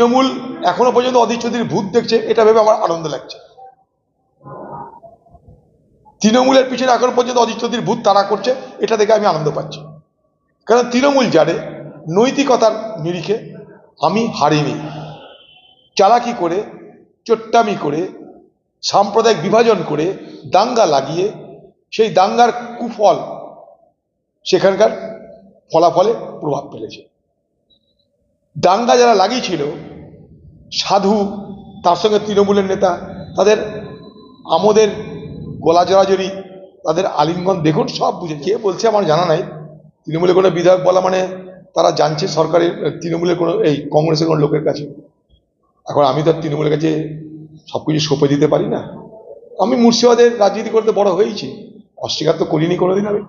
তৃণমূল এখনও পর্যন্ত অধীর ভূত দেখছে, এটা ভেবে আমার আনন্দ লাগছে। তৃণমূলের পিছনে এখনও পর্যন্ত অধীর ভূত তারা করছে, এটা দেখে আমি আনন্দ পাচ্ছি। কারণ তৃণমূল জানে, নৈতিকতার নিরিখে আমি হারিনি। চালাকি করে, চোট্টামি করে, সাম্প্রদায়িক বিভাজন করে, দাঙ্গা লাগিয়ে, সেই দাঙ্গার কুফল সেখানকার ফলাফলে প্রভাব ফেলেছে। দাঙ্গা যারা লাগিয়েছিল সাধু, তার সঙ্গে তৃণমূলের নেতা, তাদের আমাদের গলা জড়াজড়ি, তাদের আলিঙ্গন দেখুন, সব বুঝে, কে বলছে আমার জানা নাই। তৃণমূলের কোনো বিধায়ক বলা মানে তারা জানছে সরকারের তৃণমূলের কোনো, এই কংগ্রেসের কোনো লোকের কাছে। এখন আমি তো তৃণমূলের কাছে সব কিছু সঁপে দিতে পারি না। আমি মুর্শিদাবাদের রাজনীতি করতে বড় হয়েছি, অস্বীকার তো করিনি কোনোদিন আমি।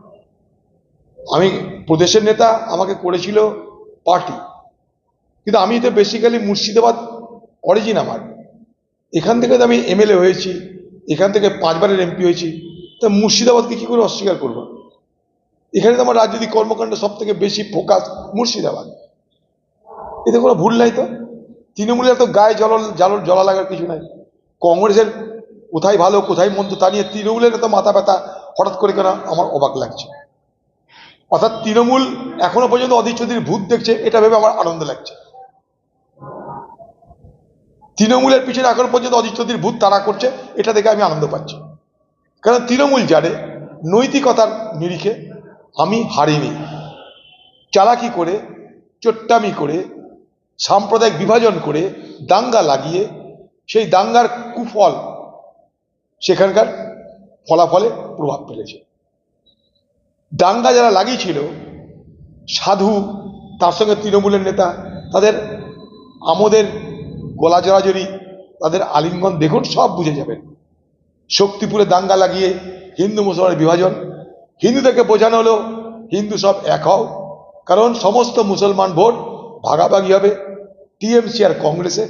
আমি প্রদেশের নেতা, আমাকে করেছিল পার্টি। কিন্তু আমি তো বেসিক্যালি মুর্শিদাবাদ অরিজিন আমার। এখান থেকে তো আমি এমএলএ হয়েছি, এখান থেকে পাঁচবারের এমপি হয়েছি। তা মুর্শিদাবাদকে কী করে অস্বীকার করব? এখানে তো আমার রাজনৈতিক কর্মকাণ্ড সব থেকে বেশি ফোকাস মুর্শিদাবাদ। এতে কোনো ভুল নাই তো? তৃণমূলের তো গায়ে জল জল, জলা লাগার কিছু নাই। কংগ্রেসের কোথায় ভালো, কোথায় মন্দ তা নিয়ে তৃণমূলের তো মাথা ব্যথা হঠাৎ করে কেন আমার অবাক লাগছে। অর্থাৎ তৃণমূল এখনও পর্যন্ত অধীর ভূত দেখছে, এটা ভেবে আমার আনন্দ লাগছে। তৃণমূলের পিছনে এখনও পর্যন্ত চৌধুরীর ভূত তারা করছে, এটা দেখে আমি আনন্দ পাচ্ছি। কারণ তৃণমূল জানে নৈতিকতার নিরিখে আমি হারিনি। চালাকি করে, চোট্টামি করে, সাম্প্রদায়িক বিভাজন করে দাঙ্গা লাগিয়ে, সেই দাঙ্গার কুফল সেখানকার ফলাফলে প্রভাব ফেলেছে। দাঙ্গা যারা লাগিয়েছিল, সাধু, তার সঙ্গে তৃণমূলের নেতা, তাদের আমাদের গলা জড়াজড়ি, তাদের আলিঙ্গন দেখুন, সব বুঝে যাবেন। শক্তিপুরে দাঙ্গা লাগিয়ে হিন্দু মুসলমানের বিভাজন। হিন্দুদেরকে বোঝানো হলো, হিন্দু সব এক হও। কারণ সমস্ত মুসলমান ভোট ভাগাভাগি হবে টিএমসি আর কংগ্রেসে।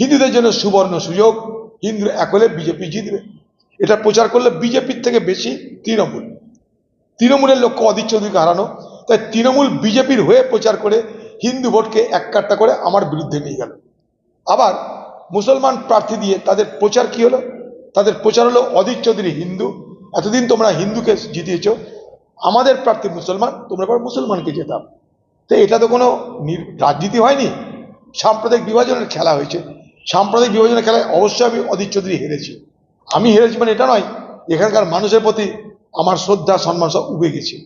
হিন্দুদের জন্য সুবর্ণ সুযোগ হিন্দু এক হলে বিজেপি জিতবে। এটা প্রচার করলে বিজেপির থেকে বেশি তৃণমূল। তৃণমূলের লক্ষ্য অধীর চৌধুরীকে হারানো। তাই তৃণমূল বিজেপির হয়ে প্রচার করে হিন্দু ভোটকে এক কাট্টা করে আমার বিরুদ্ধে নিয়ে গেল। আবার মুসলমান প্রার্থী দিয়ে তাদের প্রচার কি হলো? তাদের প্রচার হলো অধীর চৌধুরী হিন্দু। এতদিন তোমরা হিন্দুকে জিতিয়েছ। আমাদের প্রার্থী মুসলমান, তোমরা এবার মুসলমানকে জেতাম তো এটা তো কোনো রাজনীতি হয়নি। সাম্প্রদায়িক বিভাজনের খেলা হয়েছে। সাম্প্রদায়িক বিভাজনের খেলায় অবশ্যই আমি অধীর চৌধুরী হেরেছি। আমি হেরেছি মানে এটা নয়, এখানকার মানুষের প্রতি আমার শ্রদ্ধা, সম্মান সব উবে গেছে।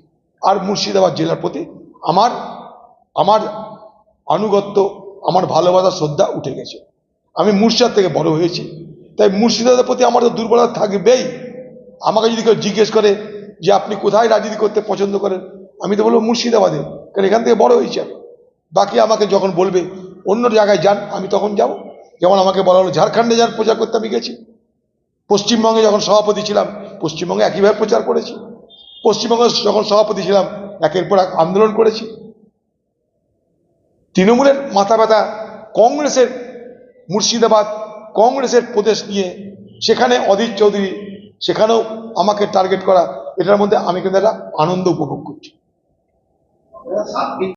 আর মুর্শিদাবাদ জেলার প্রতি আমার আমার আনুগত্য আমার ভালোবাসা শ্রদ্ধা উঠে গেছে। আমি মুর্শিদাবাদ থেকে বড় হয়েছি। তাই মুর্শিদাবাদের প্রতি আমার তো দুর্বলতা থাকবেই। আমাকে যদি কেউ জিজ্ঞেস করে যে আপনি কোথায় রাজনীতি করতে পছন্দ করেন, আমি তো বলব মুর্শিদাবাদে। কারণ এখান থেকে বড় হয়েছি আমি। বাকি আমাকে যখন বলবে অন্য জায়গায় যান, আমি তখন যাব। যেমন আমাকে বলা হলো, ঝাড়খণ্ডে যান, প্রচার করতে আমি গেছি। পশ্চিমবঙ্গে যখন সভাপতি ছিলাম, পশ্চিমবঙ্গে একইভাবে প্রচার করেছি। পশ্চিমবঙ্গে যখন সভাপতি ছিলাম, একের পর এক আন্দোলন করেছি। তৃণমূলের মাথা ব্যথা, কংগ্রেসের মুর্শিদাবাদ, কংগ্রেসের প্রদেশ নিয়ে, সেখানে অধীর চৌধুরী, সেখানেও আমাকে টার্গেট করা, এটার মধ্যে আমি কিন্তু একটা আনন্দ উপভোগ করছি।